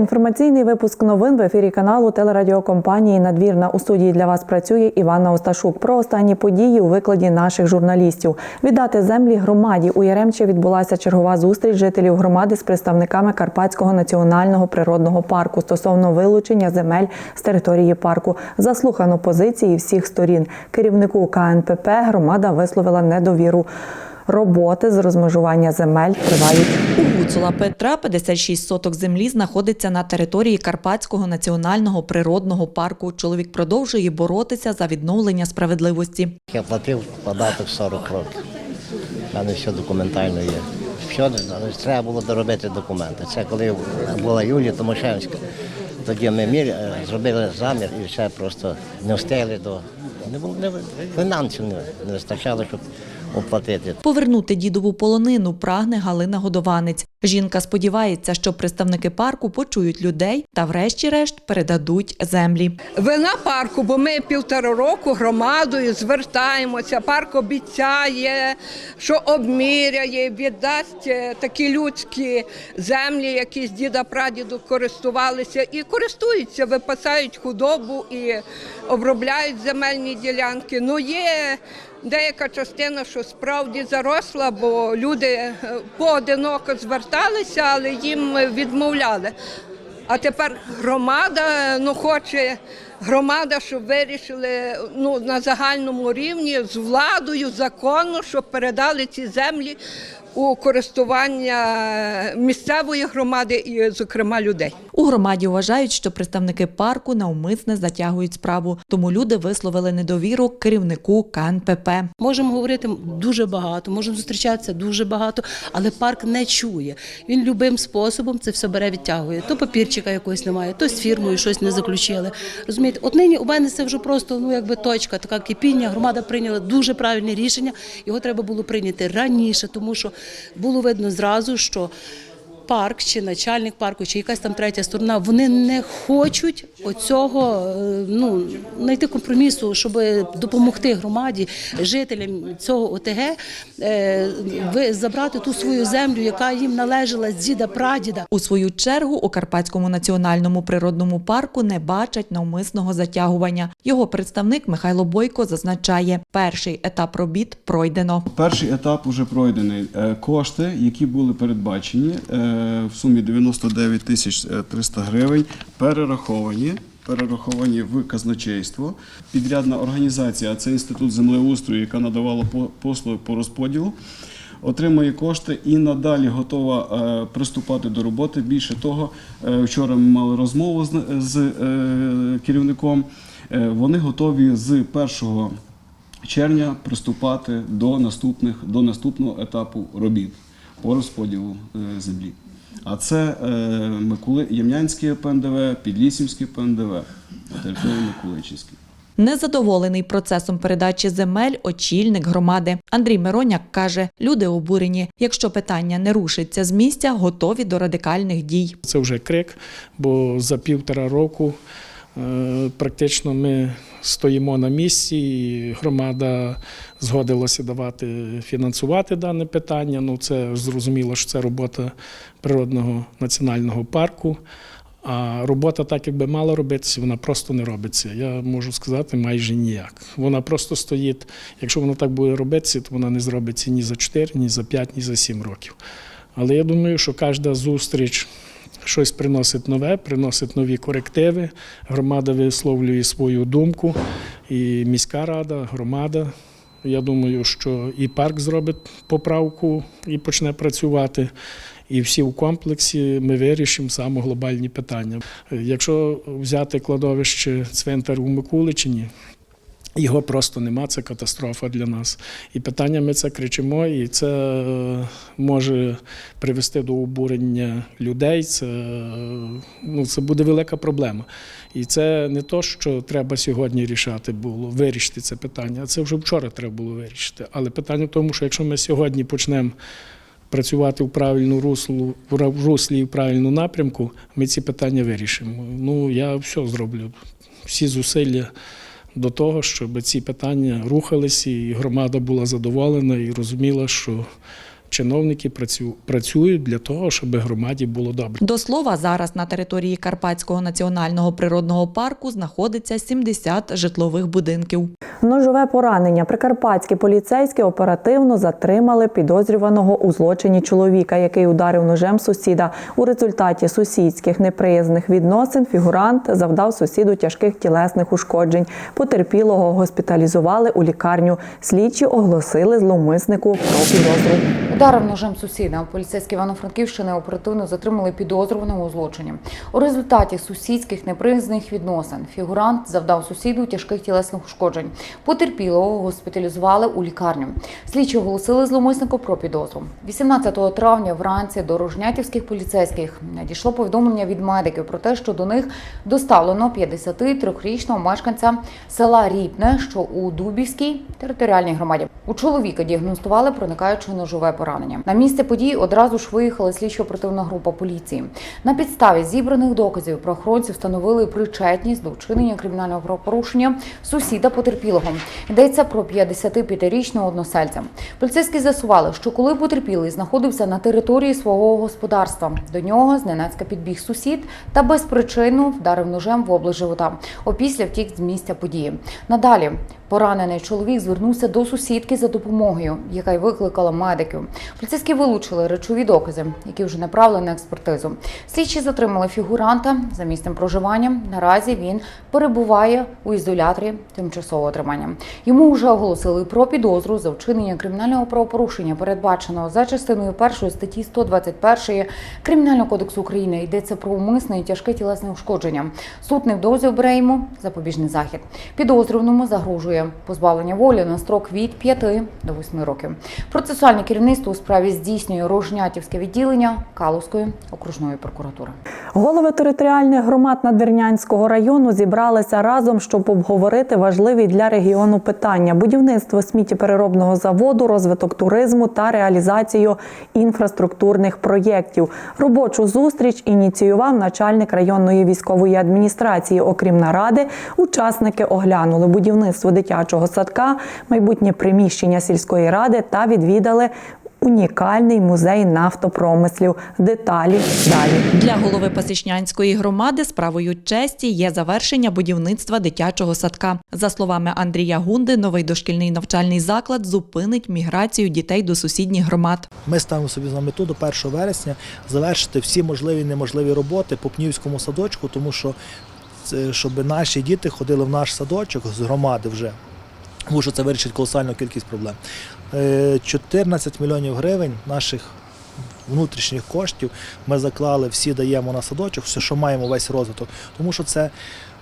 Інформаційний випуск новин в ефірі каналу телерадіокомпанії Надвірна. У студії для вас працює Іванна Осташук. Про останні події у викладі наших журналістів. Віддати землі громаді у Яремче відбулася чергова зустріч жителів громади з представниками Карпатського національного природного парку стосовно вилучення земель з території парку. Заслухано позиції всіх сторін. Керівнику КНПП громада висловила недовіру. Роботи з розмежування земель тривають У Гуцула Петра 56 соток землі знаходиться на території Карпатського національного природного парку. Чоловік продовжує боротися за відновлення справедливості. Я платив податок 40 років. У мене все документально є. Все, треба було доробити документи. Це коли була Юлія Томашевська. Тоді ми мір, е, зробили замір і все просто не встигли до. Не було не, фінансів не вистачало, щоб оплатити. Повернути дідову полонину прагне Галина Годованець. Жінка сподівається, що представники парку почують людей та, врешті-решт, передадуть землі. Вина парку, бо ми півтора року громадою звертаємося. Парк обіцяє, що обміряє, віддасть е, такі людські землі, які з діда прадіду користувалися і користуються, випасають худобу і обробляють земельні ділянки. Ну є деяка частина, що справді заросла, бо люди е, поодиноко зверталися, але їм відмовляли. А тепер громада ну хоче громада, щоб вирішили ну на загальному рівні з владою законно, щоб передали ці землі у користування місцевої громади і, зокрема, людей. У громаді вважають, що представники парку навмисне затягують справу, тому люди висловили недовіру керівнику КНПП. Можемо говорити дуже багато, можемо зустрічатися дуже багато, але парк не чує. Він любим способом це все бере, відтягує. То папірчика якогось немає, то з фірмою щось не заключили. Розумієте, от нині у мене це вже просто ну якби точка, така кипіння. Громада прийняла дуже правильне рішення. Його треба було прийняти раніше, тому що було видно зразу, що. Парк чи начальник парку, чи якась там третя сторона, вони не хочуть оцього е, ну знайти компромісу, щоб допомогти громаді, жителям цього ОТГ е, ви- забрати ту свою землю, яка їм належала з діда прадіда. У свою чергу у Карпатському національному природному парку не бачать навмисного затягування. Його представник Михайло Бойко зазначає, перший етап робіт пройдено. Перший етап уже пройдений. Е, Кошти, які були передбачені е, в сумі 99 тисяч е, 300 гривень, перераховані. Перераховані в казначейство. Підрядна організація, це інститут землеустрою, яка надавала по- послуги по розподілу, отримує кошти і надалі готова е, приступати до роботи. Більше того, е, вчора ми мали розмову з, е, керівником. Е, вони готові з першого червня приступати до наступних до наступного етапу робіт по розподілу е, землі. А це е, Миколи Ямнянське ПНДВ, Підлісівське ПНДВ, території Миколичівській. Незадоволений процесом передачі земель очільник громади Андрій Мироняк каже: люди обурені. Якщо питання не рушиться з місця, готові до радикальних дій. Це вже крик, бо за півтора року практично ми стоїмо на місці, і громада згодилася давати фінансувати дане питання. Ну це зрозуміло, що це робота природного національного парку. А робота, так якби мала робитися, вона просто не робиться. Я можу сказати майже ніяк. Вона просто стоїть. Якщо вона так буде робитися, то вона не зробиться ні за 4, ні за 5, ні за 7 років. Але я думаю, що кожна зустріч щось приносить нове, приносить нові корективи. Громада висловлює свою думку, і міська рада, громада. Я думаю, що і парк зробить поправку і почне працювати. І всі в комплексі ми вирішимо саме глобальні питання. Якщо взяти кладовище цвинтар у Микуличині, його просто нема, це катастрофа для нас. І питання ми це кричимо, і це е, може привести до обурення людей. Це, е, ну, це буде велика проблема. І це не то, що треба сьогодні рішати було, вирішити це питання. а Це вже вчора треба було вирішити. Але питання в тому, що якщо ми сьогодні почнемо працювати в правильну руслу, в руслі і в правильну напрямку, ми ці питання вирішимо. Ну, я все зроблю. Всі зусилля до того, щоб ці питання рухалися, і громада була задоволена і розуміла, що чиновники працю- працюють для того, щоб громаді було добре. До слова, зараз на території Карпатського національного природного парку знаходиться 70 житлових будинків. Ножове поранення. Прикарпатські поліцейські оперативно затримали підозрюваного у злочині чоловіка, який ударив ножем сусіда. У результаті сусідських неприязних відносин фігурант завдав сусіду тяжких тілесних ушкоджень. Потерпілого госпіталізували у лікарню. Слідчі оголосили зловмиснику про підозру. Ударив ножем сусіда. Поліцейські Івано-Франківщини оперативно затримали підозрюваного злочині. У результаті сусідських неприязних відносин фігурант завдав сусіду тяжких тілесних ушкоджень. Потерпілого госпіталізували у лікарню. Слідчі оголосили зловмиснику про підозру. 18 травня вранці до рожнятівських поліцейських надійшло повідомлення від медиків про те, що до них доставлено 53-річного мешканця села Ріпне, що у Дубівській територіальній громаді. У чоловіка діагностували проникаюче ножове поранення. На місце події одразу ж виїхала слідчо-оперативна група поліції. На підставі зібраних доказів правоохоронці встановили причетність до вчинення кримінального правопорушення сусіда потерпілого. Йдеться про 55-річного односельця. Поліцейські з'ясували, що коли потерпілий знаходився на території свого господарства, до нього зненацька підбіг сусід та без причину вдарив ножем в область живота. Опісля втік з місця події. Надалі поранений чоловік звернувся до сусідки за допомогою, яка й викликала медиків. Поліцейські вилучили речові докази, які вже направлені на експертизу. Слідчі затримали фігуранта за місцем проживання. Наразі він перебуває у ізоляторі тимчасового тримання. Йому вже оголосили про підозру за вчинення кримінального правопорушення, передбаченого за частиною першої статті 121 Кримінального кодексу України. Йдеться про умисне і тяжке тілесне ушкодження. Суд невдовзі обере йому запобіжний захід. Підозрюваному загрожує позбавлення волі на строк від 5 до 8 років. Процесуальне керівництво у справі здійснює Рожнятівське відділення Калузької окружної прокуратури. Голови територіальних громад Надвірнянського району зібралися разом, щоб обговорити важливі для регіону питання: будівництво сміттєпереробного заводу, розвиток туризму та реалізацію інфраструктурних проєктів. Робочу зустріч ініціював начальник районної військової адміністрації. Окрім наради, учасники оглянули будівництво дитячого садка, майбутнє приміщення сільської ради та відвідали унікальний музей нафтопромислів. Деталі далі. Для голови Пасічнянської громади справою честі є завершення будівництва дитячого садка. За словами Андрія Гунди, новий дошкільний навчальний заклад зупинить міграцію дітей до сусідніх громад. Ми ставимо собі за мету до 1 вересня завершити всі можливі і неможливі роботи по Пнівському садочку, тому що щоб наші діти ходили в наш садочок з громади вже. Тому що це вирішить колосальну кількість проблем. Е, 14 мільйонів гривень наших внутрішніх коштів ми заклали, всі даємо на садочок, все, що маємо весь розвиток. Тому що це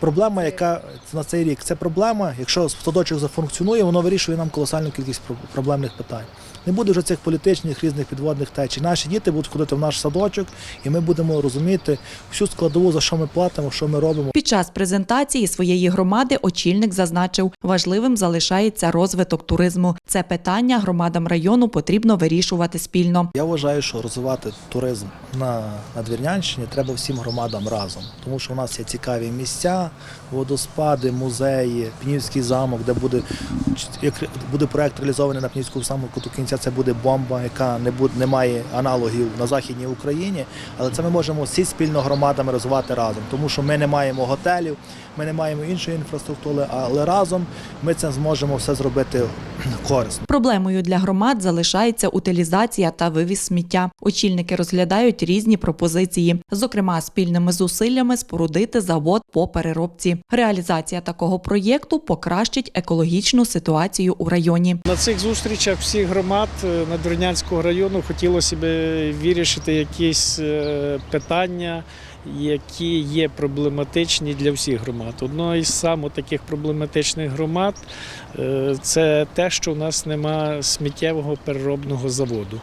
проблема, яка на цей рік. Це проблема, якщо садочок зафункціонує, воно вирішує нам колосальну кількість про- проблемних питань. Не буде вже цих політичних різних підводних течій. Наші діти будуть ходити в наш садочок, і ми будемо розуміти всю складову, за що ми платимо, що ми робимо. Під час презентації своєї громади очільник зазначив, важливим залишається розвиток туризму. Це питання громадам району потрібно вирішувати спільно. Я вважаю, що розвивати туризм на Надвірнянщині треба всім громадам разом, тому що у нас є цікаві місця, водоспади, музеї, Пнівський замок, де буде як буде проект реалізований на Пнівському замку до кінця. Це буде бомба, яка не буде не має аналогів на західній Україні. Але це ми можемо всі спільно громадами розвивати разом, тому що ми не маємо готелів, ми не маємо іншої інфраструктури, але разом ми це зможемо все зробити корисно. Проблемою для громад залишається утилізація та вивіз сміття. Очільники розглядають різні пропозиції, зокрема спільними зусиллями спорудити завод по переробці. Реалізація такого проєкту покращить екологічну ситуацію у районі. На цих зустрічах всіх громад е, Надвірнянського району хотілося б вирішити якісь е, питання, які є проблематичні для всіх громад. Одно із самих таких проблематичних громад е, це те, що в нас нема сміттєвого переробного заводу.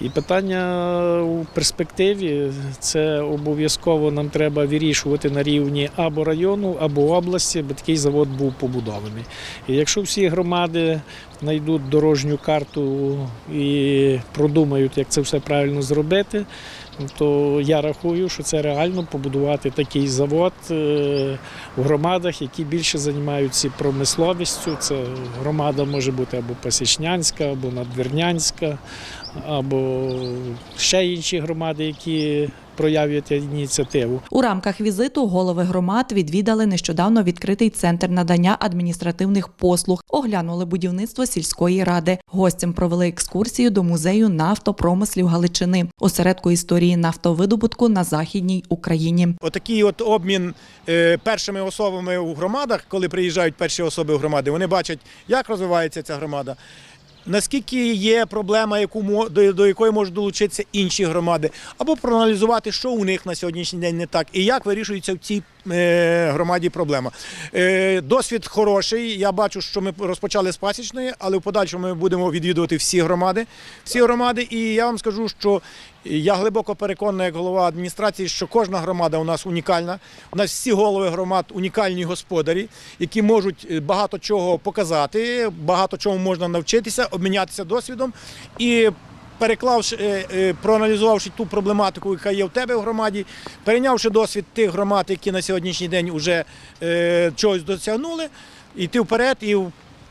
І питання у перспективі це обов'язково нам треба вирішувати на рівні або району, або області, бо такий завод був побудований. І якщо всі громади знайдуть дорожню карту і продумають, як це все правильно зробити, то я рахую, що це реально побудувати такий завод е, в громадах, які більше займаються промисловістю. Це громада може бути або Пасічнянська, або Надвірнянська, або ще інші громади, які проявлять ініціативу. У рамках візиту голови громад відвідали нещодавно відкритий центр надання адміністративних послуг, оглянули будівництво сільської ради. Гостям провели екскурсію до музею нафтопромислів Галичини, осередку історії нафтовидобутку на західній Україні. Отакий от обмін е, першими особами у громадах, коли приїжджають перші особи у громади, вони бачать, як розвивається ця громада. Наскільки є проблема, яку до, якої можуть долучитися інші громади, або проаналізувати, що у них на сьогоднішній день не так, і як вирішується в цій громаді проблема. Е, досвід хороший. Я бачу, що ми розпочали з пасічної, але в подальшому ми будемо відвідувати всі громади. Всі громади, і я вам скажу, що я глибоко переконаний, як голова адміністрації, що кожна громада у нас унікальна. У нас всі голови громад унікальні господарі, які можуть е, багато чого показати, багато чого можна навчитися, обмінятися досвідом і. Переклавши, е, е, проаналізувавши ту проблематику, яка є в тебе в громаді, перейнявши досвід тих громад, які на сьогоднішній день вже е, чогось досягнули, йти вперед і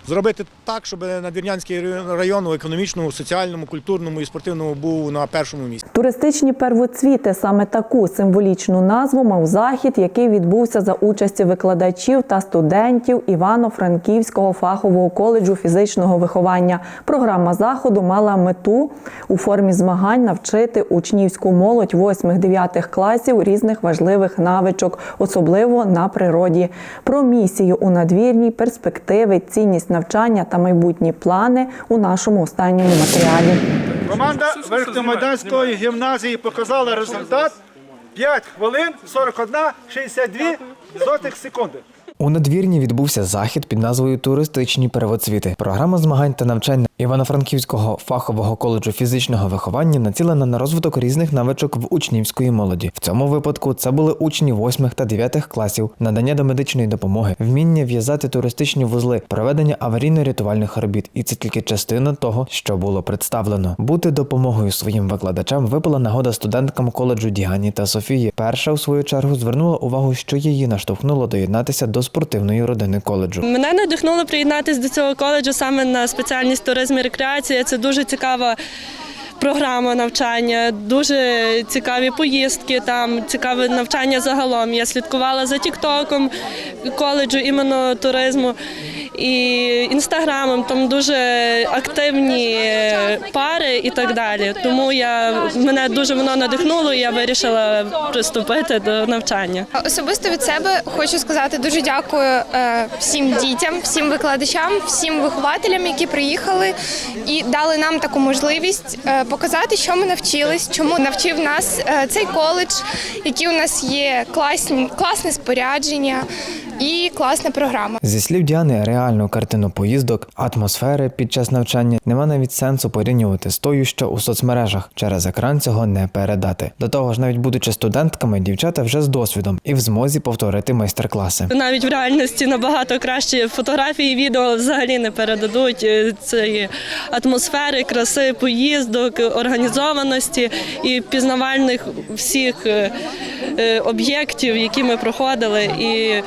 зробити так, щоб Надвірнянський район у економічному, соціальному, культурному і спортивному був на першому місці. Туристичні первоцвіти саме таку символічну назву мав захід, який відбувся за участі викладачів та студентів Івано-Франківського фахового коледжу фізичного виховання. Програма заходу мала мету у формі змагань навчити учнівську молодь 8-9 класів різних важливих навичок, особливо на природі. Про місію у надвірній, перспективи, цінність навчання та майбутні плани у нашому останньому матеріалі. Команда Верхньомайданської гімназії показала результат 5 хвилин 41 62 сотих секунди. У надвірні відбувся захід під назвою Туристичні первоцвіти. Програма змагань та навчань Івано-Франківського фахового коледжу фізичного виховання націлена на розвиток різних навичок в учнівської молоді. В цьому випадку це були учні 8 та 9 класів, надання до медичної допомоги, вміння в'язати туристичні вузли, проведення аварійно-рятувальних робіт. І це тільки частина того, що було представлено. Бути допомогою своїм викладачам випала нагода студенткам коледжу Діані та Софії. Перша, у свою чергу, звернула увагу, що її наштовхнуло доєднатися до спортивної родини коледжу. Мене надихнуло приєднатися до цього коледжу саме на спеціальність туризм і рекреація. Це дуже цікава. Програма навчання, дуже цікаві поїздки, там цікаве навчання загалом. Я слідкувала за Тіктоком коледжу іменно туризму і інстаграмом. Там дуже активні пари і так далі. Тому я мене дуже воно надихнуло. і Я вирішила приступити до навчання. Особисто від себе хочу сказати дуже дякую е, всім дітям, всім викладачам, всім вихователям, які приїхали і дали нам таку можливість е, показати, що ми навчились, чому навчив нас е, цей коледж, які у нас є класні, класне спорядження і класна програма. Зі слів Діани, реальну картину поїздок, атмосфери під час навчання нема навіть сенсу порівнювати з тою, що у соцмережах. Через екран цього не передати. До того ж, навіть будучи студентками, дівчата вже з досвідом і в змозі повторити майстер-класи. Навіть в реальності набагато краще фотографії, відео взагалі не передадуть е, цієї атмосфери, краси, поїздок, організованості і пізнавальних всіх е, е, об'єктів, які ми проходили. І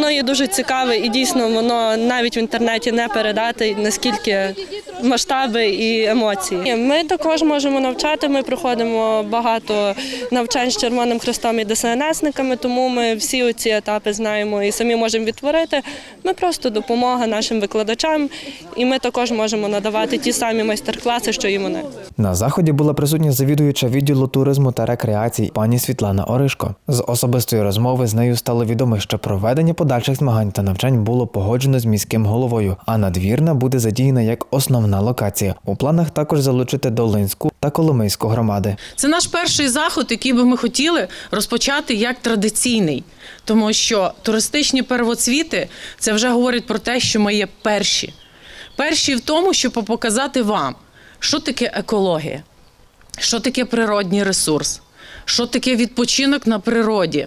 воно є дуже цікаве, і дійсно воно навіть в інтернеті не передати наскільки масштаби і емоції. Ми також можемо навчати. Ми проходимо багато навчань з Червоним Хрестом і ДСНСниками, тому ми всі ці етапи знаємо і самі можемо відтворити. Ми просто допомога нашим викладачам, і ми також можемо надавати ті самі майстер-класи, що і вони. На заході була присутня завідуюча відділу туризму та рекреації пані Світлана Оришко. З особистої розмови з нею стало відомо, що проведення подальших змагань та навчань було погоджено з міським головою, а надвірна буде задіяна як основна локація. У планах також залучити Долинську та Коломийську громади. Це наш перший заход, який би ми хотіли розпочати як традиційний, тому що туристичні первоцвіти це вже говорить про те, що ми є перші. Перші в тому, щоб показати вам, що таке екологія, що таке природній ресурс, що таке відпочинок на природі,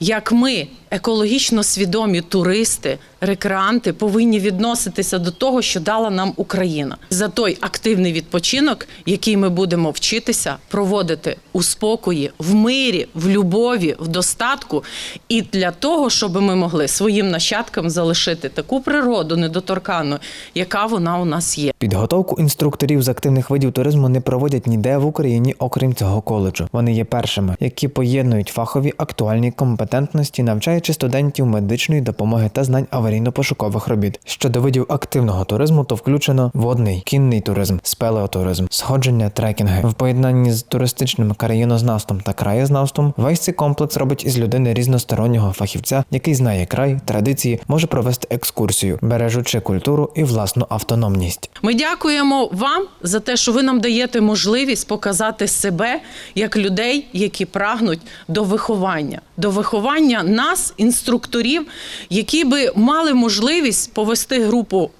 як ми екологічно свідомі туристи, рекреанти повинні відноситися до того, що дала нам Україна за той активний відпочинок, який ми будемо вчитися проводити у спокої, в мирі, в любові, в достатку, і для того, щоб ми могли своїм нащадкам залишити таку природу недоторкану, яка вона у нас є. Підготовку інструкторів з активних видів туризму не проводять ніде в Україні, окрім цього коледжу. Вони є першими, які поєднують фахові актуальні компетентності, навчаючи студентів медичної допомоги та знань аварійно-пошукових робіт. Щодо видів активного туризму, то включено водний, кінний туризм, спелеотуризм, сходження, трекінги. В поєднанні з туристичним краєнознавством та краєзнавством весь цей комплекс робить із людини різностороннього фахівця, який знає край, традиції, може провести екскурсію, бережучи культуру і власну автономність. Ми дякуємо вам за те, що ви нам даєте можливість показати себе як людей, які прагнуть до виховання, до виховання нас, інструкторів, які би мали можливість повести групу.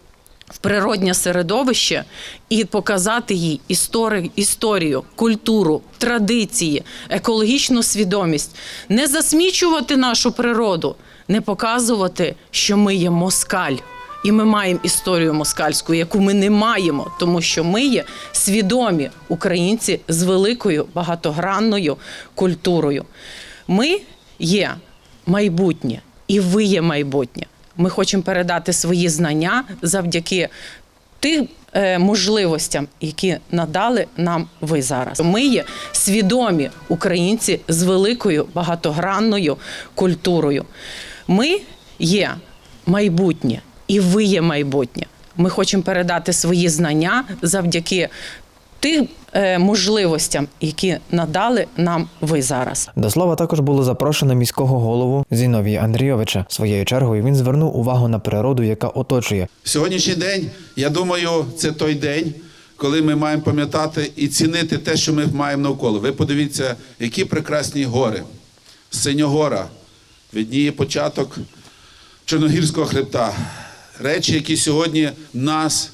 В природнє середовище і показати їй істори, історію, культуру, традиції, екологічну свідомість, не засмічувати нашу природу, не показувати, що ми є москаль. І ми маємо історію москальську, яку ми не маємо, тому що ми є свідомі українці з великою багатогранною культурою. Ми є майбутнє, і ви є майбутнє. Ми хочемо передати свої знання завдяки тим е, можливостям, які надали нам ви зараз. Ми є свідомі українці з великою багатогранною культурою. Ми є майбутнє, і ви є майбутнє. Ми хочемо передати свої знання завдяки тим е, можливостям, які надали нам ви зараз. До слова також було запрошено міського голову Зіновія Андрійовича. Своєю чергою він звернув увагу на природу, яка оточує Сьогоднішній день, я думаю, це той день, коли ми маємо пам'ятати і цінити те, що ми маємо навколо. Ви подивіться, які прекрасні гори. Синьогора, відніє початок Чорногірського хребта. Речі, які сьогодні нас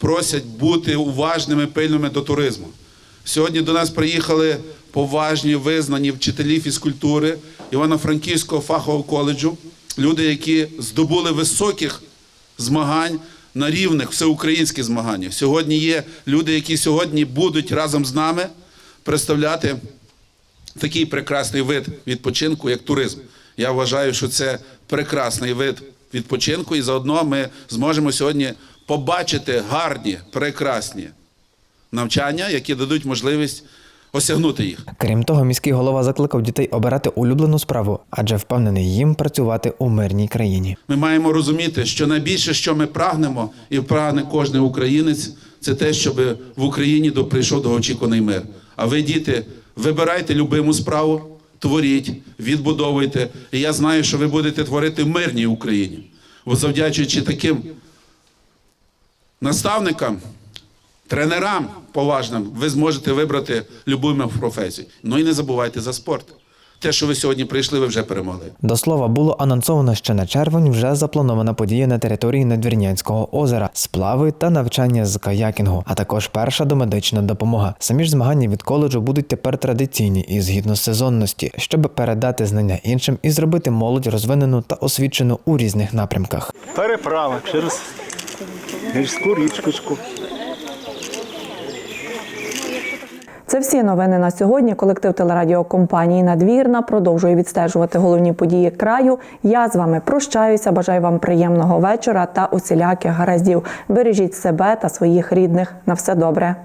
просять бути уважними, пильними до туризму. Сьогодні до нас приїхали поважні, визнані вчителі фізкультури Івано-Франківського фахового коледжу, люди, які здобули високих змагань на рівних всеукраїнських змаганнях. Сьогодні є люди, які сьогодні будуть разом з нами представляти такий прекрасний вид відпочинку, як туризм. Я вважаю, що це прекрасний вид відпочинку, і заодно ми зможемо сьогодні побачити гарні, прекрасні навчання, які дадуть можливість осягнути їх. Крім того, міський голова закликав дітей обирати улюблену справу, адже впевнений їм працювати у мирній країні. Ми маємо розуміти, що найбільше, що ми прагнемо, і прагне кожен українець, це те, щоб в Україні до- прийшов довгоочікуваний мир. А ви, діти, вибирайте любиму справу, творіть, відбудовуйте. І я знаю, що ви будете творити в мирній Україні. Бо завдячуючи таким наставникам, тренерам поважним, ви зможете вибрати любиму професію. Ну і не забувайте за спорт. Те, що ви сьогодні прийшли, ви вже перемогли. До слова, було анонсовано, що на червень вже запланована подія на території Надвірнянського озера, сплави та навчання з каякінгу, а також перша домедична допомога. Самі ж змагання від коледжу будуть тепер традиційні і згідно сезонності, щоб передати знання іншим і зробити молодь розвинену та освічену у різних напрямках. Переправа через гірську річку. Це всі новини на сьогодні. Колектив телерадіокомпанії Надвірна продовжує відстежувати головні події краю. Я з вами прощаюся. Бажаю вам приємного вечора та усіляких гараздів. Бережіть себе та своїх рідних. На все добре.